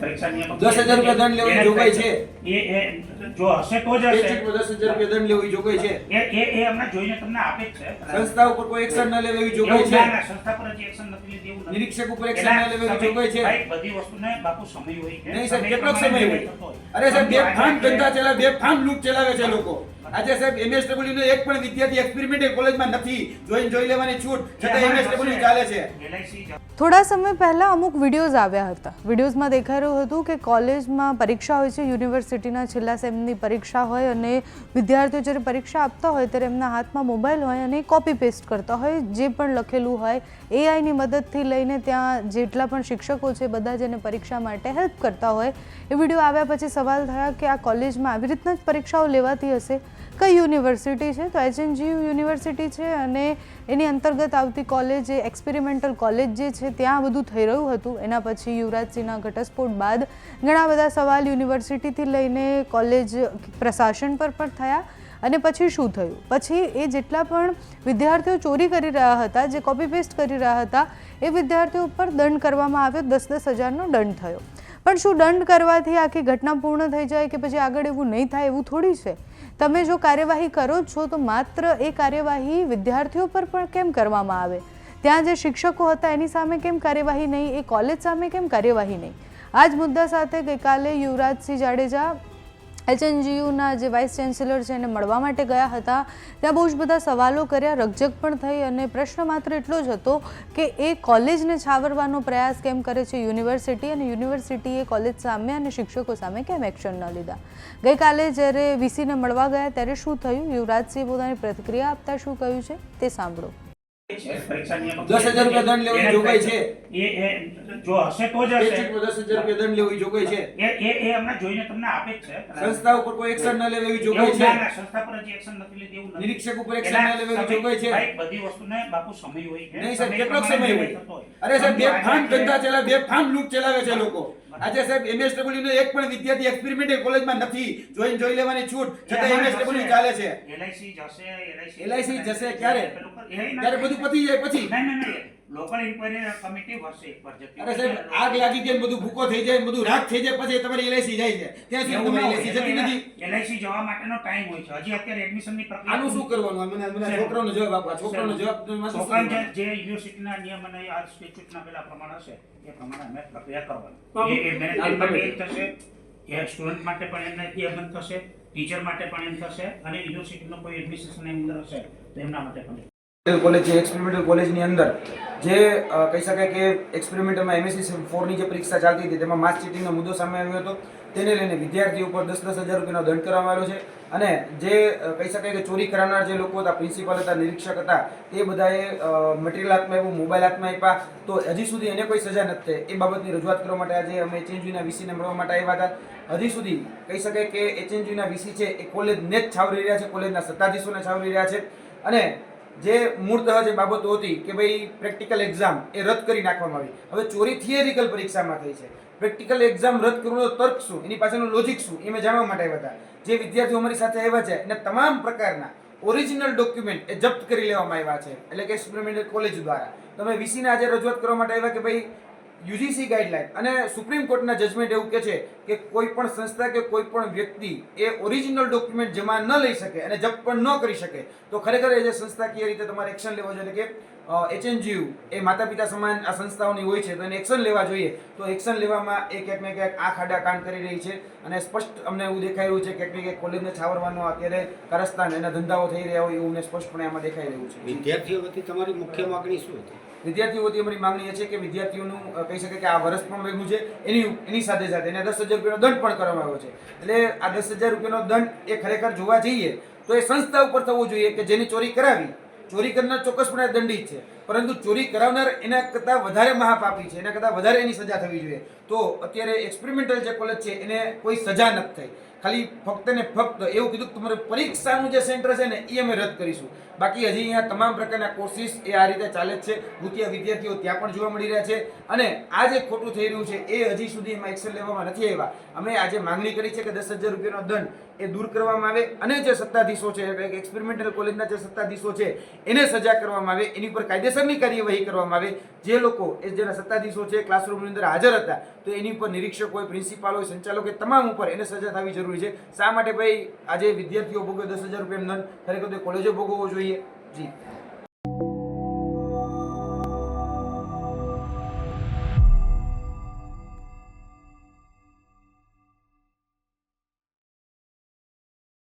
પરીક્ષા નિયામક દસ હજાર રૂપિયા દંડ લેવાની જોગવાઈ છે. એ એ જો હશે તો જ હશે. દસ હજાર રૂપિયા દંડ લેવી જોગવાઈ છે. એ એ એ હમણાં જોઈને તમને આપે છે. સંસ્થા ઉપર કોઈ એક્શન ન લેવી એવી જોગવાઈ છે. ના, સંસ્થા પર હજી action નથી લીધી, એવું નિરીક્ષક ઉપર action એના ના એવી જોગવાઈ છે. ભાઈ, બધી વસ્તુને બાપુ સમય હોય નહીં સાહેબ કેટલો સમય હોય. અરે સાહેબ બે ફાર્મ ધંધા ચલાવે બે ફાર્મ લૂંટ ચલાવે છે લોકો. આજે સાહેબ એમએસડબલ્યુ નો એક પણ વિદ્યાર્થી એક્સપેરિમેન્ટ કોલેજમાં નથી. જોઈન જોઈ લેવાની છૂટ. છતાં એમએસડબલ્યુ ચાલે છે. થોડા સમય પહેલાં અમુક વિડીયોઝ આવ્યા હતા. વિડીયોઝમાં દેખાઈ રહ્યું હતું કે કોલેજમાં પરીક્ષા હોય છે યુનિવર્સિટીના છેલ્લા સેમની પરીક્ષા હોય અને વિદ્યાર્થીઓ જ્યારે પરીક્ષા આપતા હોય ત્યારે એમના હાથમાં મોબાઈલ હોય અને કોપી પેસ્ટ કરતા હોય. જે પણ લખેલું હોય એઆઈની મદદથી લઈને ત્યાં જેટલા પણ શિક્ષકો છે બધા જ એને પરીક્ષા માટે હેલ્પ કરતા હોય. એ વીડિયો આવ્યા પછી સવાલ થયા કે આ કોલેજમાં આવી રીતના જ પરીક્ષાઓ લેવાતી હશે? કઈ યુનિવર્સિટી છે? તો એચએનજીયુ યુનિવર્સિટી છે અને એની અંતર્ગત આવતી કોલેજ એ એક્સપેરિમેન્ટલ કોલેજ જે છે, ત્યાં બધું થઈ રહ્યું હતું. એના પછી યુવરાજસિંહના ઘટસ્ફોટ બાદ ઘણા બધા સવાલ યુનિવર્સિટીથી લઈને કોલેજ પ્રશાસન પર પણ થયા અને પછી શું થયું? પછી એ જેટલા પણ વિદ્યાર્થીઓ ચોરી કરી રહ્યા હતા, જે કોપી પેસ્ટ કરી રહ્યા હતા, એ વિદ્યાર્થીઓ ઉપર દંડ કરવામાં આવ્યો. દસ દસ હજારનો દંડ થયો. પણ શું દંડ કરવાથી આખી ઘટના પૂર્ણ થઈ જાય કે પછી આગળ એવું નહીં થાય એવું થોડી છે? તમે જો કાર્યવાહી કરો છો તો માત્ર એ કાર્યવાહી વિદ્યાર્થીઓ પર પણ કેમ કરવામાં આવે? ત્યાં જે શિક્ષકો હતા એની સામે કેમ કાર્યવાહી નહીં? એ કોલેજ સામે કેમ કાર્યવાહી નહીં? આ જ મુદ્દા સાથે ગઈકાલે યુવરાજસિંહ જાડેજા એચએનજીયુના જે વાઇસ ચાન્સેલર છે એને મળવા માટે ગયા હતા. ત્યાં બહુ જ બધા સવાલો કર્યા રકજક પણ થઈ અને પ્રશ્ન માત્ર એટલો જ હતો કે એ કોલેજને છાવરવાનો પ્રયાસ કેમ કરે છે યુનિવર્સિટી અને યુનિવર્સિટીએ કોલેજ સામે અને શિક્ષકો સામે કેમ એક્શન ન લીધા? ગઈકાલે જ્યારે વીસીને મળવા ગયા ત્યારે શું થયું? યુવરાજસિંહે પોતાની પ્રતિક્રિયા આપતા શું કહ્યું છે? તે સાંભળો. પરીક્ષા નિયામક દસ હજાર રૂપિયા દંડ લેવાની જોગવાઈ છે. એ એ જો હશે તો જ હશે. દસ હજાર રૂપિયા દંડ લેવી જોગવાઈ છે? એ એ એ હમણાં જોઈને તમને આપે જ છે. સંસ્થા ઉપર કોઈ એક્શન ન લેવી એવી જોગવાઈ છે? સંસ્થા પર હજી action નથી લીધી, એવું નથી. નિરીક્ષક ઉપર action એના લેવી એવી જોગવાઈ છે. ભાઈ, બધી વસ્તુને બાપુ સમય હોય છે. નહીં સાહેબ કેટલો સમય હોય. અરે સાહેબ બે ફામ ધંધા ચલાવે બે ફામ લૂંટ ચલાવે છે લોકો. આજે સાહેબ એમએસડબલ્યુ નો એક પણ વિદ્યાર્થી એક્સપેરિમેન્ટ કોલેજમાં નથી. જોઈન જોઈ લેવાની છૂટ છતાં એમએસડબલ્યુ ચાલે છે. એલઆઈસી જશે, LIC જશે. ક્યારે? ત્યારે બધું પતી જાય પછી. નહીં, નહીં, નહીં. લોકલ ઇન્ક્વાયરી કમિટી વર્ષે એકવાર જતી અરે સાહેબ આગ લાગી જાય બધું ભૂકો થઈ જાય બધું રાખ થઈ જાય પછી તમારી એલઆઈસી જાય છે. ત્યાં સુધી તમારી એલઆઈસી જતી નથી. એલઆઈસી જવા માટેનો ટાઈમ હોય છે. હજી અત્યારે એડમિશનની પ્રક્રિયા આનું શું કરવાનું? મને મને છોકરાનો જવાબ આપવા છોકરાનો જવાબ તમે જે યુનિવર્સિટીના નિયમ અને આ સ્ટેચ્યુટના પેલા પ્રમાણે હશે એ પ્રમાણે અમે પ્રક્રિયા કરવાની. એ- મેનેજમેન્ટ માટે એક થશે એ સ્ટુડન્ટ માટે પણ એમને નિયમન થશે ટીચર માટે પણ એમ થશે અને યુનિવર્સિટીનો કોઈ એડમિનિસ્ટ્રેશન અંદર હશે તો એમના માટે પણ કોલેજ છે એક્સપેરિમેન્ટલ કોલેજની અંદર જે કહી શકાય કે એક્સપેરિમેન્ટલમાં એમએસસી ફોરની જે પરીક્ષા ચાલતી હતી, તેમાં માસ ચીટિંગનો મુદ્દો સામે આવ્યો હતો. તેને લઈને વિદ્યાર્થી ઉપર દસ દસ હજાર રૂપિયાનો દંડ કરવામાં આવ્યો છે. અને જે કહી શકાય કે ચોરી કરાવનાર જે લોકો હતા પ્રિન્સિપાલ હતા, નિરીક્ષક હતા, તે બધાએ મટીરિયલ હાથમાં આવ્યું મોબાઈલ હાથમાં આપ્યા. તો હજી સુધી એને કોઈ સજા નથી થઈ. એ બાબતની રજૂઆત કરવા માટે આજે અમે એચએનજીના વીસીને મળવા માટે આવ્યા હતા. હજી સુધી કહી શકાય કે એચએનજીના વીસી છે, એ કોલેજને જ છાવરી રહ્યા છે કોલેજના સત્તાધીશોને છાવરી રહ્યા છે. અને જે મૂળતઃ જે બાબતો હતી કે ભાઈ પ્રેક્ટિકલ એક્ઝામ એ રદ કરી નાખવામાં આવી. હવે ચોરી થિયરિકલ પરીક્ષામાં થઈ છે. પ્રેક્ટિકલ એક્ઝામ રદ કરવાનો તર્ક શું? એની પાછળનું લોજિક શું? એ મેં જાણવા માટે આવ્યા હતા. જે વિદ્યાર્થીઓ અમારી સાથે આવ્યા છે અને તમામ પ્રકારના ઓરિજિનલ ડોક્યુમેન્ટ એ જપ્ત કરી લેવામાં આવ્યા છે. એટલે કે એક્સપેરિમેન્ટલ કોલેજ દ્વારા. તમે વીસીને આજે રજૂઆત કરવા માટે આવ્યા કે ભાઈ યુજીસી ગાઈડલાઇન અને સુપ્રીમ કોર્ટના જજમેન્ટ એવું કહે છે કે કોઈ પણ સંસ્થા કે કોઈ પણ વ્યક્તિ એ ઓરિજિનલ ડોક્યુમેન્ટ જમા ન લઈ શકે અને જપ્ત પણ ન કરી શકે, તો ખરેખર એ જે સંસ્થાકીય રીતે તમારે એક્શન લેવો જોઈએ? કે એચએનજીયુ એ માતા પિતા સમાન આ સંસ્થાઓની હોય છે તો એને એક્શન લેવા જોઈએ. તો એક્શન લેવામાં એ ક્યાંક ને ક્યાંક આ ખાડા કામ કરી રહી છે અને સ્પષ્ટ અમને એવું દેખાઈ રહ્યું છે ક્યાંક ક્યાંક કોલેજને છાવરવાનો અત્યારે કારસ્તાન એના ધંધાઓ થઈ રહ્યા હોય એવું મને સ્પષ્ટપણે આમાં દેખાઈ રહ્યું છે. વિદ્યાર્થીઓ વતી તમારી મુખ્ય માગણી શું હતી? વિદ્યાર્થીઓ વતી અમારી માંગણી એ છે કે વિદ્યાર્થીઓનું કહી શકાય કે આ વર્ષ પણ ભેગું છે, એની એની સાથે સાથે એને દસ હજાર રૂપિયાનો દંડ પણ કરવામાં આવ્યો છે. એટલે આ દસ હજાર રૂપિયાનો દંડ એ ખરેખર જોવા જઈએ તો એ સંસ્થા ઉપર થવો જોઈએ કે જેની ચોરી કરાવી. ચોરી કરનાર ચોક્કસપણે દંડિત છે. પરંતુ ચોરી કરાવનાર એના કરતાં વધારે મહાપાપી છે. એના કરતાં વધારે એની સજા થવી જોઈએ. તો અત્યારે એક્સપેરિમેન્ટલ જે કોલેજ છે, એને કોઈ સજા નથી થઈ. ખાલી ફક્ત ને ફક્ત એવું કીધું કે તમારું પરીક્ષાનું જે સેન્ટર છે ને એ અમે રદ કરીશું. બાકી હજી અહીંયા તમામ પ્રકારના કોર્સિસ એ આ રીતે ચાલે છે. ભૂતિયા વિદ્યાર્થીઓ ત્યાં પણ જોવા મળી રહ્યા છે. અને આ જે ખોટું થઈ રહ્યું છે, એ હજી સુધી એમાં એક્શન લેવામાં નથી આવ્યા. અમે આજે માંગણી કરી છે કે દસ હજાર રૂપિયાનો દંડ એ દૂર કરવામાં આવે અને જે સત્તાધીશો છે, એટલે એક્સપેરિમેન્ટલ કોલેજના જે સત્તાધીશો છે, એને સજા કરવામાં આવે. એની પર કાયદેસર કાયદેસરની કાર્યવાહી કરવામાં આવે. જે લોકો એ જેના સત્તાધીશો છે ક્લાસરૂમની અંદર હાજર હતા, તો એની ઉપર નિરીક્ષક હોય પ્રિન્સિપાલ હોય, સંચાલક હોય તમામ ઉપર એને સજા થવી જરૂરી છે. શા માટે ભાઈ આજે વિદ્યાર્થીઓ ભોગવે દસ હજાર રૂપિયા દંડ ખરેખર તો કોલેજો ભોગવવો જોઈએ. જી.